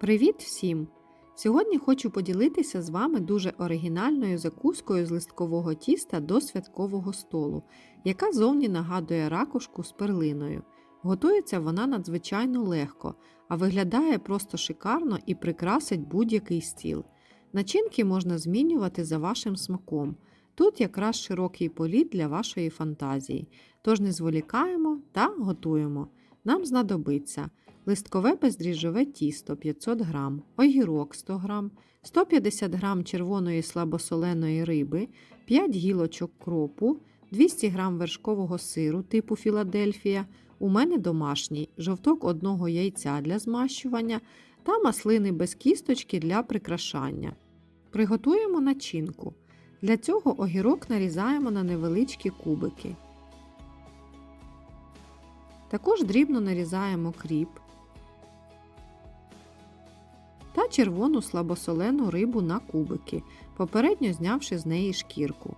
Привіт всім! Сьогодні хочу поділитися з вами дуже оригінальною закускою з листкового тіста до святкового столу, яка зовні нагадує ракушку з перлиною. Готується вона надзвичайно легко, а виглядає просто шикарно і прикрасить будь-який стіл. Начинки можна змінювати за вашим смаком. Тут якраз широкий політ для вашої фантазії. Тож не зволікаємо та готуємо. Нам знадобиться листкове бездріжджове тісто 500 г, огірок 100 г, 150 г червоної слабосоленої риби, 5 гілочок кропу, 200 г вершкового сиру типу Філадельфія. У мене домашній жовток одного яйця для змащування та маслини без кісточки для прикрашання. Приготуємо начинку. Для цього огірок нарізаємо на невеличкі кубики. Також дрібно нарізаємо кріп червону слабосолену рибу на кубики, попередньо знявши з неї шкірку.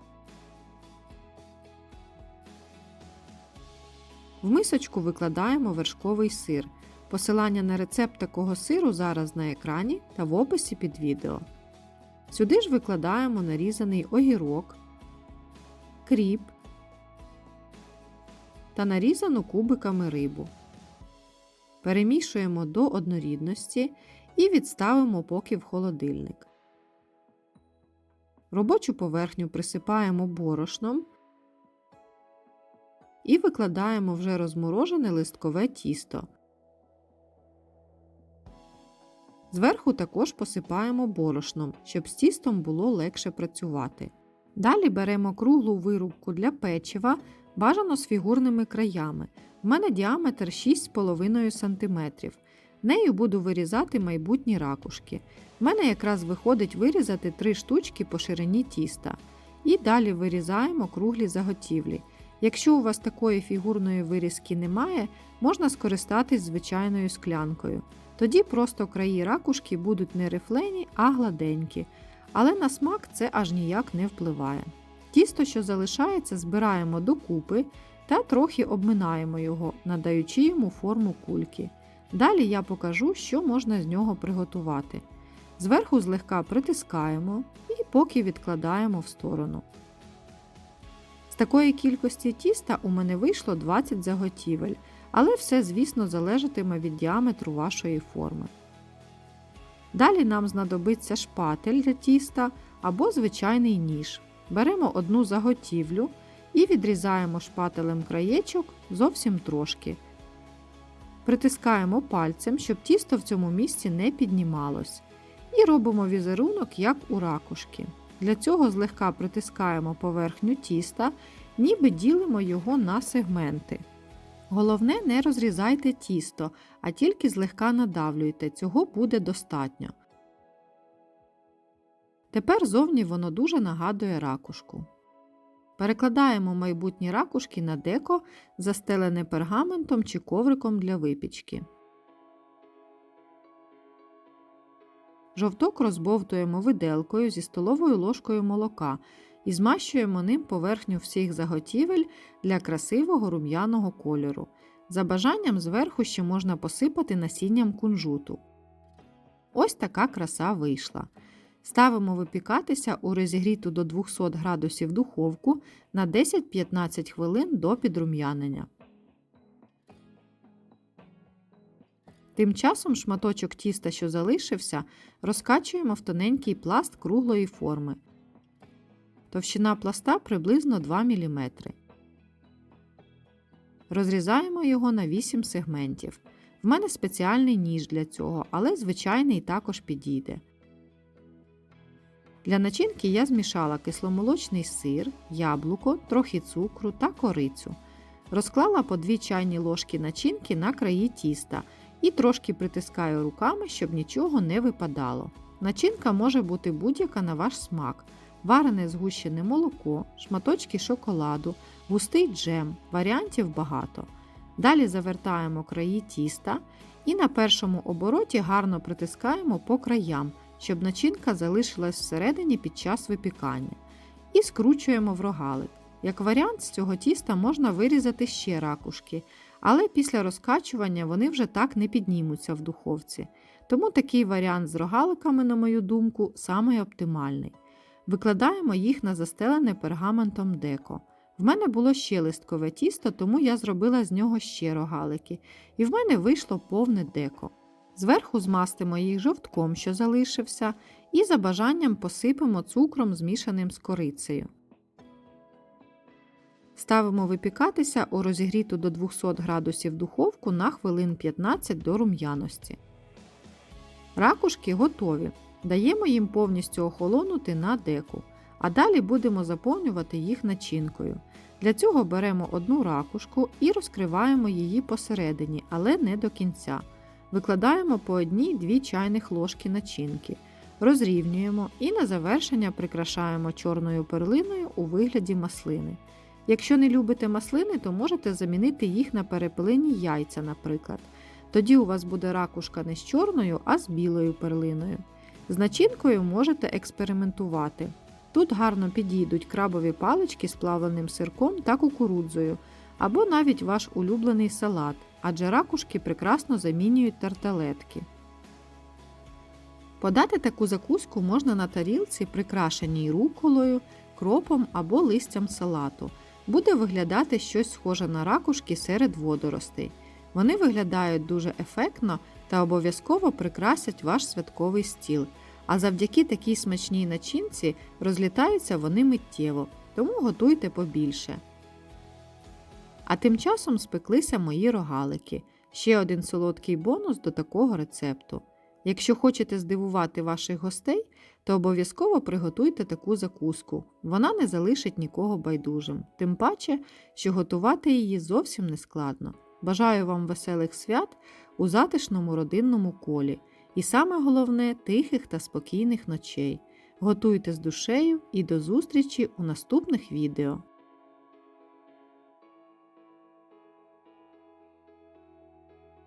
В мисочку викладаємо вершковий сир. Посилання на рецепт такого сиру зараз на екрані та в описі під відео. Сюди ж викладаємо нарізаний огірок, кріп та нарізану кубиками рибу. Перемішуємо до однорідності і відставимо поки в холодильник. Робочу поверхню присипаємо борошном і викладаємо вже розморожене листкове тісто. Зверху також посипаємо борошном, щоб з тістом було легше працювати. Далі беремо круглу вирубку для печива, бажано з фігурними краями. У мене діаметр 6,5 см. Нею буду вирізати майбутні ракушки. У мене якраз виходить вирізати 3 штучки по ширині тіста. І далі вирізаємо круглі заготівлі. Якщо у вас такої фігурної вирізки немає, можна скористатись звичайною склянкою. Тоді просто краї ракушки будуть не рифлені, а гладенькі. Але на смак це аж ніяк не впливає. Тісто, що залишається, збираємо докупи та трохи обминаємо його, надаючи йому форму кульки. Далі я покажу, що можна з нього приготувати. Зверху злегка притискаємо і поки відкладаємо в сторону. З такої кількості тіста у мене вийшло 20 заготівель, але все, звісно, залежатиме від діаметру вашої форми. Далі нам знадобиться шпатель для тіста або звичайний ніж. Беремо одну заготівлю і відрізаємо шпателем краєчок зовсім трошки. Притискаємо пальцем, щоб тісто в цьому місці не піднімалось. І робимо візерунок, як у ракушки. Для цього злегка притискаємо поверхню тіста, ніби ділимо його на сегменти. Головне, не розрізайте тісто, а тільки злегка надавлюйте, цього буде достатньо. Тепер зовні воно дуже нагадує ракушку. Перекладаємо майбутні ракушки на деко, застелене пергаментом чи ковриком для випічки. Жовток розбовтуємо виделкою зі столовою ложкою молока і змащуємо ним поверхню всіх заготівель для красивого рум'яного кольору. За бажанням зверху ще можна посипати насінням кунжуту. Ось така краса вийшла. Ставимо випікатися у розігріту до 200 градусів духовку на 10-15 хвилин до підрум'янення. Тим часом шматочок тіста, що залишився, розкачуємо в тоненький пласт круглої форми. Товщина пласта приблизно 2 мм. Розрізаємо його на 8 сегментів. В мене спеціальний ніж для цього, але звичайний також підійде. Для начинки я змішала кисломолочний сир, яблуко, трохи цукру та корицю. Розклала по 2 чайні ложки начинки на краї тіста і трошки притискаю руками, щоб нічого не випадало. Начинка може бути будь-яка на ваш смак. Варене згущене молоко, шматочки шоколаду, густий джем, варіантів багато. Далі завертаємо краї тіста і на першому обороті гарно притискаємо по краям, щоб начинка залишилась всередині під час випікання. І скручуємо в рогалик. Як варіант, з цього тіста можна вирізати ще ракушки, але після розкачування вони вже так не піднімуться в духовці. Тому такий варіант з рогаликами, на мою думку, самий оптимальний. Викладаємо їх на застелене пергаментом деко. В мене було ще листкове тісто, тому я зробила з нього ще рогалики, і в мене вийшло повне деко. Зверху змастимо їх жовтком, що залишився, і за бажанням посипемо цукром, змішаним з корицею. Ставимо випікатися у розігріту до 200 градусів духовку на хвилин 15 до рум'яності. Ракушки готові. Даємо їм повністю охолонути на деку, а далі будемо заповнювати їх начинкою. Для цього беремо одну ракушку і розкриваємо її посередині, але не до кінця. Викладаємо по одній-дві чайних ложки начинки, розрівнюємо і на завершення прикрашаємо чорною перлиною у вигляді маслини. Якщо не любите маслини, то можете замінити їх на перепелині яйця, наприклад. Тоді у вас буде ракушка не з чорною, а з білою перлиною. З начинкою можете експериментувати. Тут гарно підійдуть крабові палички з плавленим сирком та кукурудзою, або навіть ваш улюблений салат, адже ракушки прекрасно замінюють тарталетки. Подати таку закуску можна на тарілці, прикрашеній руколою, кропом або листям салату. Буде виглядати щось схоже на ракушки серед водоростей. Вони виглядають дуже ефектно та обов'язково прикрасять ваш святковий стіл. А завдяки такій смачній начинці розлітаються вони миттєво, тому готуйте побільше. А тим часом спеклися мої рогалики. Ще один солодкий бонус до такого рецепту. Якщо хочете здивувати ваших гостей, то обов'язково приготуйте таку закуску. Вона не залишить нікого байдужим, тим паче, що готувати її зовсім не складно. Бажаю вам веселих свят у затишному родинному колі. І саме головне тихих та спокійних ночей. Готуйте з душею і до зустрічі у наступних відео.